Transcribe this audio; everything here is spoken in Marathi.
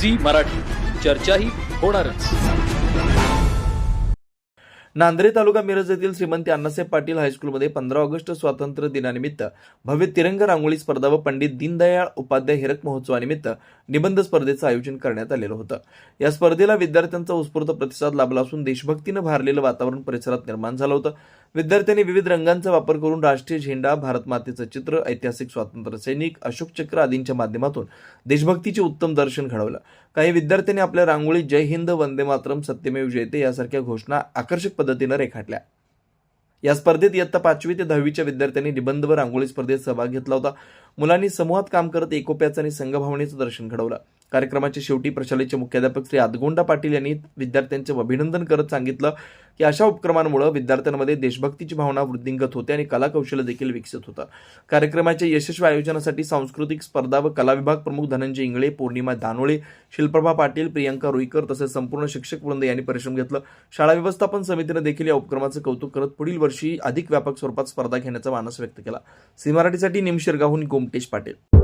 झी मराठी. चर्चाही होणारच. नांद्रे तालुका मिरज येथील श्रीमंती अण्णासाहेब पाटील हायस्कूलमध्ये पंधरा ऑगस्ट स्वातंत्र्य दिनानिमित्त भव्य तिरंगा रांगोळी स्पर्धा व पंडित दीनदयाळ उपाध्याय हिरक महोत्सवानिमित्त निबंध स्पर्धेचं आयोजन करण्यात आलेलं होतं. या स्पर्धेला विद्यार्थ्यांचा उत्स्फूर्त प्रतिसाद लाभला असून देशभक्तीनं भारलेलं वातावरण परिसरात निर्माण झालं होतं. विद्यार्थ्यांनी विविध रंगांचा वापर करून राष्ट्रीय झेंडा भारत मातेचं चित्र ऐतिहासिक स्वातंत्र्य सैनिक अशोक चक्र आदींच्या माध्यमातून देशभक्तीचे उत्तम दर्शन घडवलं. काही विद्यार्थ्यांनी आपल्या रांगोळीत जय हिंद वंदे मातरम सत्यमेव जयते यासारख्या घोषणा आकर्षक पद्धतीनं रेखाटल्या. या स्पर्धेत इयत्ता पाचवी ते दहावीच्या विद्यार्थ्यांनी निबंध व रांगोळी स्पर्धेत सहभाग घेतला होता. मुलांनी समूहात काम करत एकोप्याचं आणि संघभावनेचं दर्शन घडवलं. कार्यक्रमाच्या शेवटी प्रशालेचे मुख्याध्यापक श्री आदगोंडा पाटील यांनी विद्यार्थ्यांचे अभिनंदन करत सांगितलं की अशा उपक्रमांमुळे विद्यार्थ्यांमध्ये देशभक्तीची भावना वृद्धिंगत होते आणि कलाकौशल्य देखील विकसित होतं. कार्यक्रमाच्या यशस्वी आयोजनासाठी सांस्कृतिक स्पर्धा व कला विभाग प्रमुख धनंजय इंगळे पौर्णिमा दानोळे शिल्प्रभा पाटील प्रियंका रुईकर तसेच संपूर्ण शिक्षक वृंद यांनी परिश्रम घेतलं. शाळा व्यवस्थापन समितीनं देखील या उपक्रमाचं कौतुक करत पुढील वर्षी अधिक व्यापक स्वरूपात स्पर्धा घेण्याचा मानस व्यक्त केला. सी मराठीसाठी निमशिरगाहून Pankaj Patel.